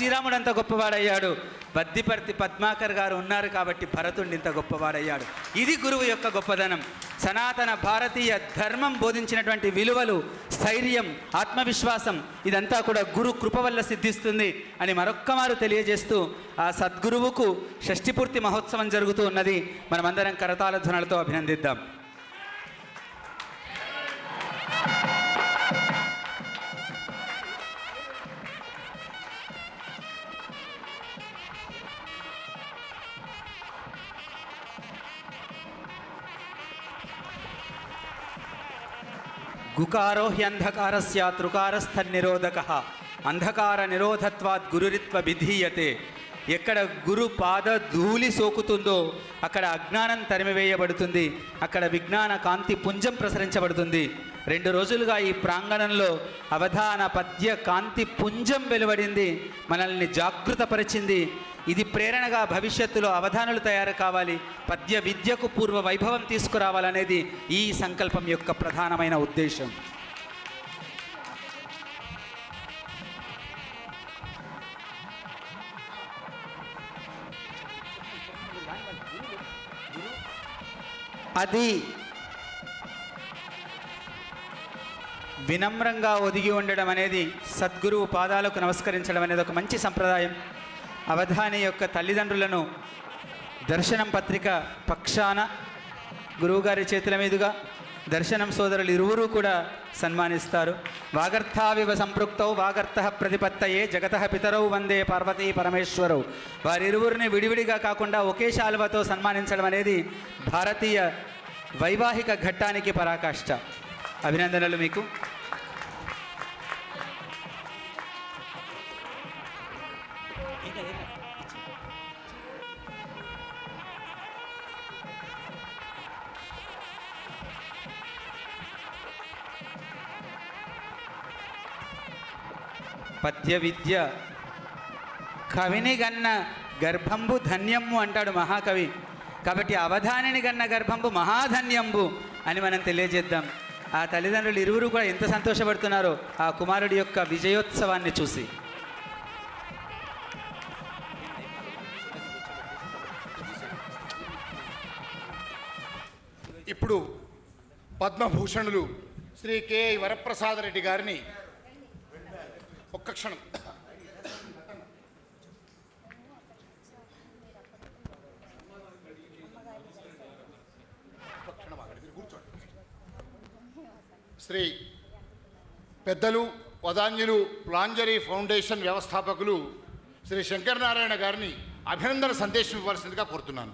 శ్రీరాముడు అంత గొప్పవాడయ్యాడు. బద్దిపర్తి పద్మాకర్ గారు ఉన్నారు కాబట్టి భరతుడు ఇంత గొప్పవాడయ్యాడు. ఇది గురువు యొక్క గొప్పదనం. సనాతన భారతీయ ధర్మం బోధించినటువంటి విలువలు స్థైర్యం ఆత్మవిశ్వాసం ఇదంతా కూడా గురు కృప వల్ల సిద్ధిస్తుంది అని మరొక్కమారు తెలియజేస్తూ ఆ సద్గురువుకు షష్ఠిపూర్తి మహోత్సవం జరుగుతూ ఉన్నది. మనమందరం కరతాల ధ్వనులతో అభినందిద్దాం. గుకారో హ్యంధకారస్య త్రుకారస్థన్నిరోధక అంధకార నిరోధత్వాత్ గురురిత్వ విధీయతే. ఎక్కడ గురు పాద ధూళి సోకుతుందో అక్కడ అజ్ఞానం తరిమివేయబడుతుంది. అక్కడ విజ్ఞాన కాంతి పుంజం ప్రసరించబడుతుంది. రెండు రోజులుగా ఈ ప్రాంగణంలో అవధాన పద్య కాంతి పుంజం వెలువడింది మనల్ని జాగృతపరిచింది. ఇది ప్రేరణగా భవిష్యత్తులో అవధానులు తయారు కావాలి పద్య విద్యకు పూర్వ వైభవం తీసుకురావాలనేది ఈ సంకల్పం యొక్క ప్రధానమైన ఉద్దేశం. అది వినమ్రంగా ఒదిగి ఉండడం అనేది సద్గురువు పాదాలకు నమస్కరించడం అనేది ఒక మంచి సంప్రదాయం. అవధాని యొక్క తల్లిదండ్రులను దర్శనం పత్రిక పక్షాన గురువుగారి చేతుల మీదుగా దర్శనం సోదరులు ఇరువురు కూడా సన్మానిస్తారు. వాగర్థావివ సంపృక్తౌ వాగర్థ ప్రతిపత్తయే జగత పితరౌ వందే పార్వతీ పరమేశ్వరౌ. వారిరువురిని విడివిడిగా కాకుండా ఒకే శాలువతో సన్మానించడం అనేది భారతీయ వైవాహిక ఘట్టానికి పరాకాష్ట. అభినందనలు మీకు. పద్య విద్య కవిని గన్న గర్భంబు ధన్యము అంటాడు మహాకవి. కాబట్టి అవధానిని గన్న గర్భంబు మహాధన్యంబు అని మనం తెలియజేద్దాం. ఆ తల్లిదండ్రులు ఇరువురు కూడా ఎంత సంతోషపడుతున్నారో ఆ కుమారుడి యొక్క విజయోత్సవాన్ని చూసి. ఇప్పుడు పద్మభూషణులు శ్రీ కె వరప్రసాద రెడ్డి గారిని ఒక్క క్షణం. శ్రీ పెద్దలు వదాన్యులు ప్లాంజరీ ఫౌండేషన్ వ్యవస్థాపకులు శ్రీ శంకరనారాయణ గారిని అభినందన సందేశం ఇవ్వాల్సిందిగా కోరుతున్నాను.